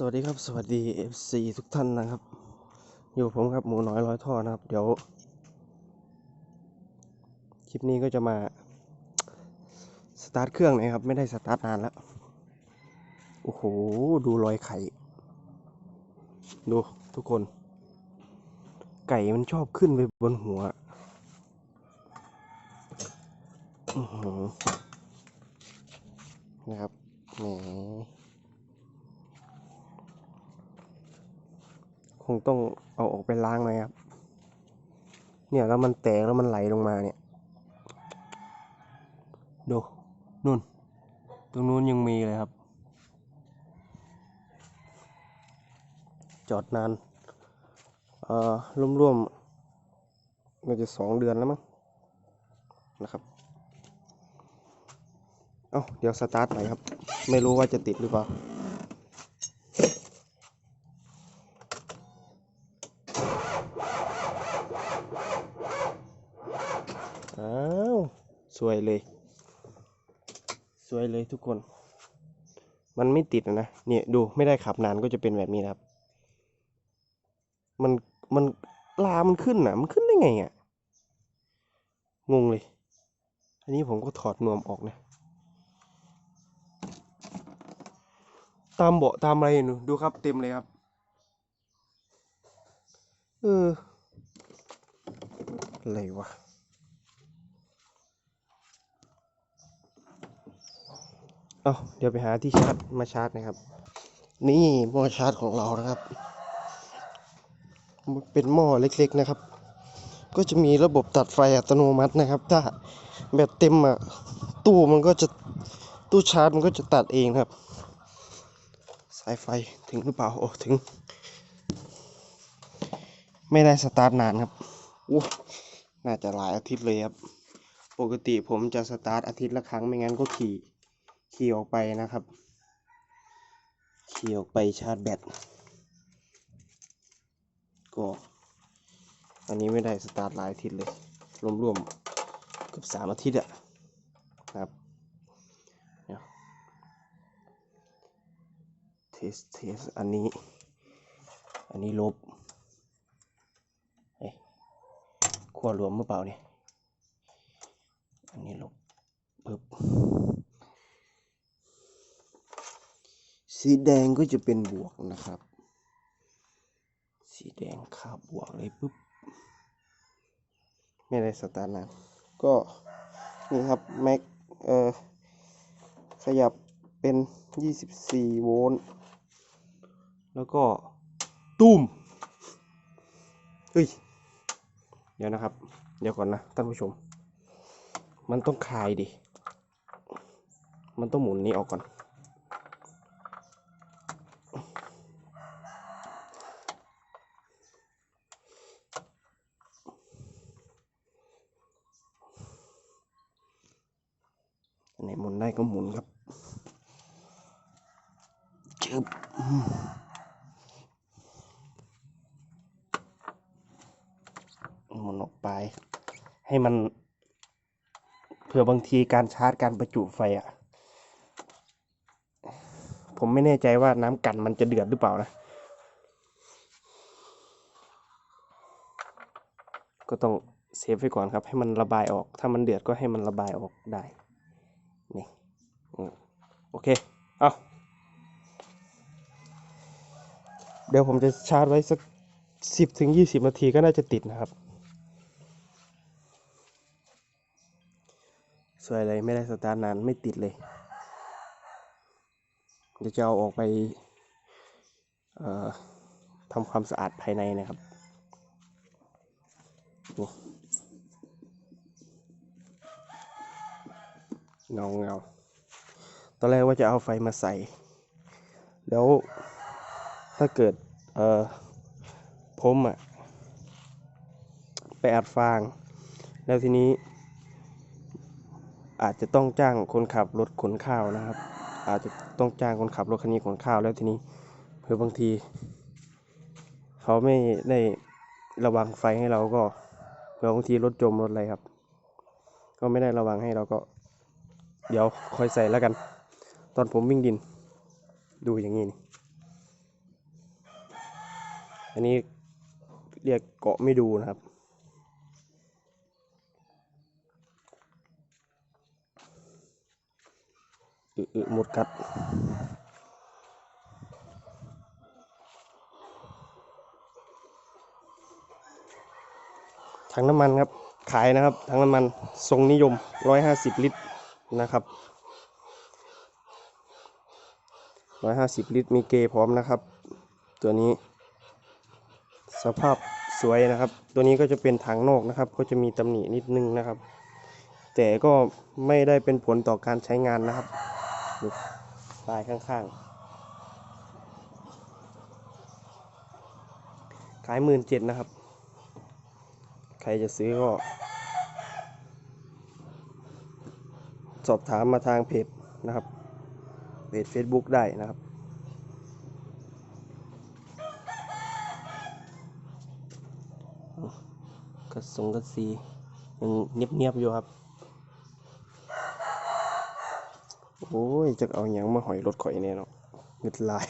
สวัสดีครับ สวัสดี FC ทุกท่านนะครับ อยู่ผมครับหมูน้อยร้อยท่อนะครับ เดี๋ยว คลิปนี้ก็จะมา สตาร์ทเครื่องนะครับ ไม่ได้สตาร์ทนานแล้ว โอ้โห ดูรอยไข่ ดูทุกคน ไก่มันชอบขึ้นไปบนหัวอือหือนะครับแหม ค งต้องเอาออกไปล้างเลยครับ เนี่ยแล้วมันแตกแล้วมันไหลลงมาเนี่ย ดูนู่น ตรงนู้นยังมีเลยครับ จอดนาน เอ่อร่วมๆน่าจะสองเดือนแล้วมั้งนะครับ เอ้า เดี๋ยวสตาร์ทหม่อยครับ ไม่รู้ว่าจะติดหรือเปล่า อ้าวสวยเลย สวยเลยทุกคน มันไม่ติดนะเนี่ยดูไม่ได้ขับนานก็จะเป็นแบบนี้นะครับ มันมันลามันขึ้นอะมันขึ้นได้ไงอะงงเลย อันนี้ผมก็ถอดนวมออกนะ ตามเบาะตามอะไรหนูดูครับเต็มเลยครับ เอออะไรวะ เอาเดี๋ยวไปหาที่ชาร์จมาชาร์จนะครับ นี่หม้อชาร์จของเรานะครับเป็นหม้อเล็กๆนะครับ ก็จะมีระบบตัดไฟอัตโนมัตินะครับ ถ้าแบตเต็มอะตู้มันก็จะตู้ชาร์จมันก็จะตัดเองครับ สายไฟถึงหรือเปล่าโอ้ถึง ไม่ได้สตาร์ทนานครับอู้น่าจะหลายอาทิตย์เลยครับ ปกติผมจะสตาร์ทอาทิตย์ละครั้งไม่งั้นก็ขี่ ขี่ออกไปนะครับ ขี่ออกไปชาร์จแบตก็อันนี้ไม่ได้สตาร์ทหลายอาทิตย์เลย รวมๆเกือบสามอาทิตย์อะครับเดี๋ยเทสเทสอันนี้ อันนี้ลบเอ้ขั้วรวมหรือเปล่าเนี่ย อันนี้ลบปึ๊บ สีแดงก็จะเป็นบวกนะครับ สีแดงค่าบวกเลยปุ๊บ ไม่ได้สตาร์ทนานก็นี่ครับแม็กเอ่อขยับเป็น 24 โวลต์ แล้วก็ตุ้มเฮ้ย เดี๋ยวนะครับ เดี๋ยวก่อนนะท่านผู้ชม มันต้องคลายดิ มันต้องหมุนนี้ออกก่อนอันไหนหมุนได้ก็หมุนครับ จึบมหมุนออกไป ให้มันเผื่อบางทีการชาร์จการประจุไฟอะ ผมไม่แน่ใจว่าน้ำกันมันจะเดือดหรือเปล่านะ ก็ต้องเซฟไว้ก่อนครับ ให้มันระบายออก ถ้ามันเดือดก็ให้มันระบายออกได้ นี่ โอเค เอา เดี๋ยวผมจะชาร์จไว้สักสิบถึงยี่สิบนาทีก็น่าจะติดนะครับ สวยเลยไม่ได้สตาร์ทนานไม่ติดเลย เดี๋ยวจะเอาออกไปทำความสะอาดภายในนะครับเงาเงาตอนแรกว่าจะเอาไฟมาใส่ แล้ว ถ้าเกิดเออผมอะไปอัดฟาง แล้วทีนี้ อาจจะต้องจ้างคนขับรถขนข้าวนะครับ อาจจะต้องจ้างคนขับรถคันนี้ขนข้าวแล้วทีนี้เผื่อบางที เขาไม่ได้ระวังไฟให้เราก็เผื่อบางทีรถจมรถอะไรครับ ก็ไม่ได้ระวังให้เราก็ เดี๋ยวคอยใส่แล้วกัน ตอนผมวิ่งดิน ดูอย่างนี้นี่ อันนี้เรียกเกาะไม่ดูนะครับ อึอึหมดกัด ถังน้ำมันครับ ขายนะครับ ถังน้ำมัน ทรงนิยม 150 ลิตรนะครับ 150 ลิตร มีเกย์พร้อมนะครับ ตัวนี้ สภาพสวยนะครับ ตัวนี้ก็จะเป็นถังนอกนะครับ ก็จะมีตำหนินิดนึงนะครับ แต่ก็ไม่ได้เป็นผลต่อการใช้งานนะครับดูลายข้างๆ ขายหมื่นเจ็ดนะครับ ใครจะซื้อก็ สอบถามมาทางเพจนะครับเพจ Facebook ได้นะครับ กระ สงกระสียังเนียบๆอยู่ครับ โอ้ยจะเอาหยังมาหอยรถข่อยเนี่ยเนาะเงิดหลาย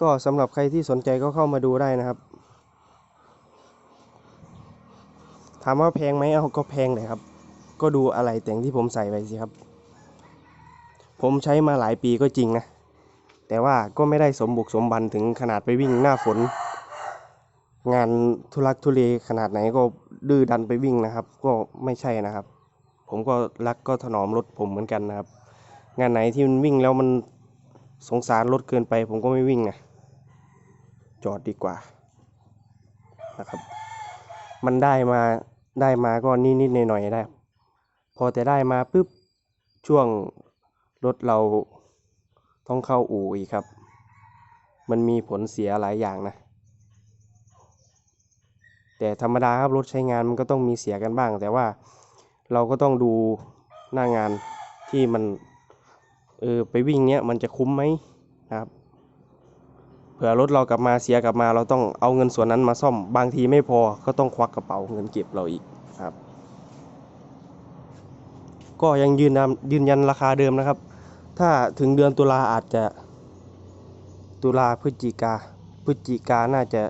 ก็สำหรับใครที่สนใจก็เข้ามาดูได้นะครับ ถามว่าแพงไหมเอาก็แพงเลยครับ ก็ดูอะไรแต่งที่ผมใส่ไปสิครับ ผมใช้มาหลายปีก็จริงนะ แต่ว่าก็ไม่ได้สมบุกสมบันถึงขนาดไปวิ่งหน้าฝน งานทุลักทุเลขนาดไหนก็ดื้อดันไปวิ่งนะครับ ก็ไม่ใช่นะครับ ผมก็รักก็ถนอมรถผมเหมือนกันนะครับ งานไหนที่มันวิ่งแล้วมันสงสารรถเกินไป ผมก็ไม่วิ่งนะจอดดีกว่านะครับ มันได้มาได้มาก็นิดนิดหน่อยหน่อยๆได้ พอแต่ได้มาปุ๊บช่วงรถเรา ต้องเข้าอู่อีกครับ มันมีผลเสียหลายอย่างนะ แต่ธรรมดาครับรถใช้งานมันก็ต้องมีเสียกันบ้าง แต่ว่าเราก็ต้องดูหน้างานที่มันเออไปวิ่งเนี้ยมันจะคุ้มไหมนะครับเผื่อรถเรากลับมาเสียกลับมาเราต้องเอาเงินส่วนนั้นมาซ่อมบางทีไม่พอก็ต้องควักกระเป๋าเงินเก็บเราอีกครับ ก็ยังยืนยืนยันราคาเดิมนะครับ ถ้าถึงเดือนตุลาอาจจะ ตุลาพฤศจิกาพฤศจิกาน่าจะ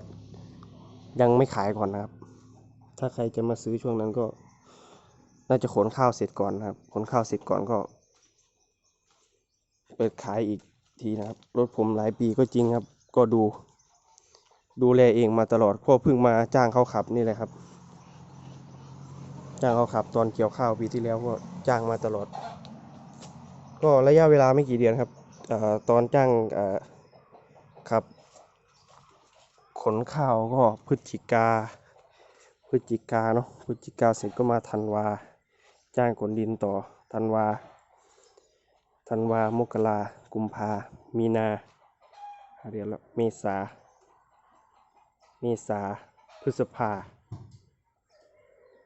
ยังไม่ขายก่อนนะครับ ถ้าใครจะมาซื้อช่วงนั้นก็ น่าจะขนข้าวเสร็จก่อนนะครับขนข้าวเสร็จก่อนก็ เปิดขายอีกทีนะครับ รถผมหลายปีก็จริงครับ ก็ดู ดูแลเองมาตลอดก็เพิ่งมาจ้างเขาขับนี่แหละครับ จ้างเขาขับตอนเกี่ยวข้าวปีที่แล้วก็จ้างมาตลอด ก็ระยะเวลาไม่กี่เดือนครับอตอนจ้างขับ ขนข้าวก็พฤศจิกาพฤศจิกาเนาะพฤศจิกาเสร็จก็มาธันวา จ้างขนดินต่อธันวาธันวามกรากุมภามีนาเรียนแล้วเมษา เมษา พฤษภา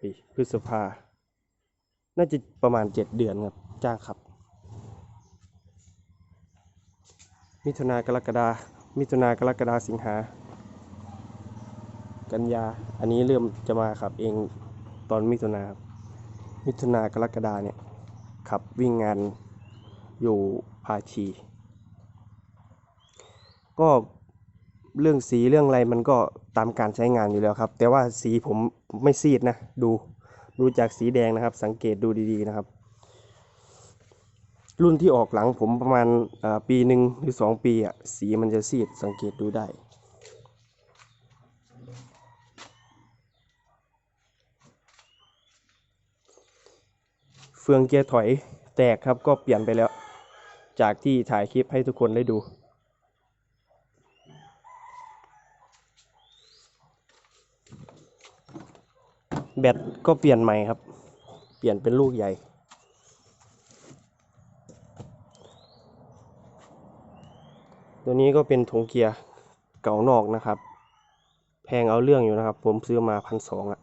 ปีพฤษภา น่าจะประมาณเจ็ดเดือนครับ จ้างขับ มิถุนากรกฎามิถุนากรกฎาสิงหา กันยา อันนี้เริ่มจะมาขับเองตอนมิถุนามิถุนากรกฎาเนี่ยขับวิ่งงานอยู่ภาชี ก็เรื่องสีเรื่องอะไรมันก็ตามการใช้งานอยู่แล้วครับ แต่ว่าสีผมไม่ซีดนะ ดูดูจากสีแดงนะครับ สังเกตดูดีๆนะครับ รุ่นที่ออกหลังผมประมาณปีหนึ่งหรือสองปีอะสีมันจะซีดสังเกตดูได้ เฟืองเกียร์ถอยแตกครับก็เปลี่ยนไปแล้ว จากที่ถ่ายคลิปให้ทุกคนได้ดูแบตก็เปลี่ยนใหม่ครับ เปลี่ยนเป็นลูกใหญ่ ตัวนี้ก็เป็นถุงเกียร์เก่านอกนะครับ แพงเอาเรื่องอยู่นะครับ ผมซื้อมาพันสองอะ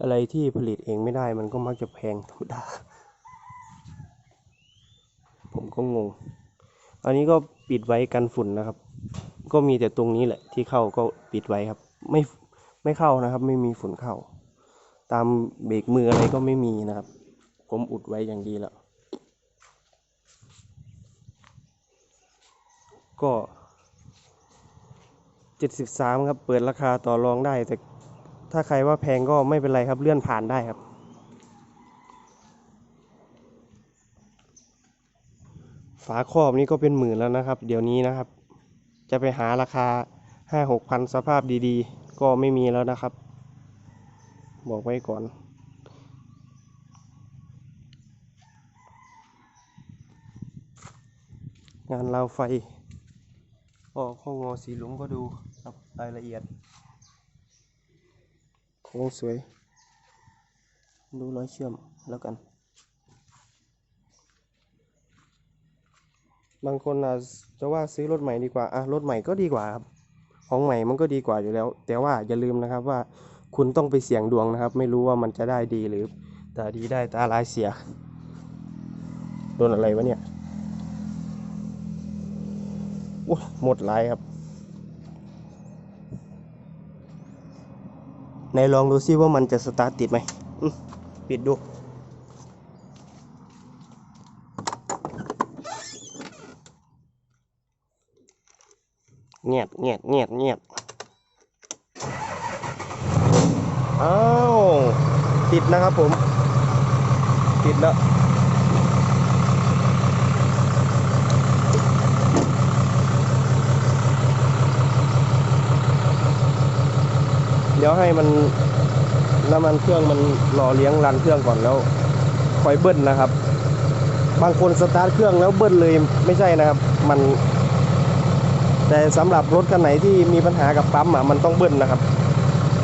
อะไรที่ผลิตเองไม่ได้มันก็มักจะแพงธรรมดา ผมก็งง อันนี้ก็ปิดไว้กันฝุ่นนะครับ ก็มีแต่ตรงนี้แหละที่เข้าก็ปิดไว้ครับ ไม่ไม่เข้านะครับ ไม่มีฝุ่นเข้า ตามเบรกมืออะไรก็ไม่มีนะครับ ผมอุดไว้อย่างดีแล้ว ก็เจ็ดสิบสามครับ เปิดราคาต่อรองได้ แต่ถ้าใครว่าแพงก็ไม่เป็นไรครับเลื่อนผ่านได้ครับ ฝาครอบนี้ก็เป็นหมื่นแล้วนะครับ เดี๋ยวนี้นะครับ จะไปหาราคาห้าหกพันสภาพดีๆ ก็ไม่มีแล้วนะครับ บอกไว้ก่อน งานราวไฟ ออกห้องงอสีหลุมก็ดูครับรายละเอียดโค้งสวย ดูร้อยเชื่อมแล้วกัน บางคนอาจจะว่าซื้อรถใหม่ดีกว่า อะ รถใหม่ก็ดีกว่าครับ ของใหม่มันก็ดีกว่าอยู่แล้ว แต่ว่าอย่าลืมนะครับว่า คุณต้องไปเสี่ยงดวงนะครับ ไม่รู้ว่ามันจะได้ดีหรือตาดีได้ตาร้ายเสียโดนอะไรวะเนี่ยโอ้หมดลายครับไหนลองดูซิว่ามันจะสตาร์ทติดไหมปิดดู เงียบเงียบเงียบเงียบ อ้าวติดนะครับผม ติดแล้วเดี๋ยวให้มันน้ำมันเครื่องมันหล่อเลี้ยงรันเครื่องก่อนแล้วค่อยเบิ้ลนะครับ บางคนสตาร์ทเครื่องแล้วเบิ้ลเลยไม่ใช่นะครับ มัน แต่สำหรับรถคันไหนที่มีปัญหากับปั๊มอะมันต้องเบิ้ลนะครับ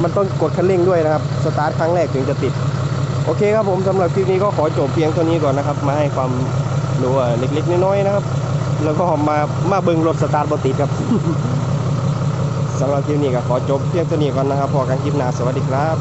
มันต้องกดคันเร่งด้วยนะครับ สตาร์ทครั้งแรกถึงจะติด โอเคครับผมสำหรับคลิปนี้ก็ขอจบเพียงเท่านี้ก่อนนะครับ มาให้ความรู้เล็กๆน้อยๆนะครับ แล้วก็มามาเบิ้งรถสตาร์ทบติดครับสำหรับคลิปนี้ก็ขอจบเพียงเท่านี้ก่อนนะครับพอกันคลิปหน้าสวัสดีครับ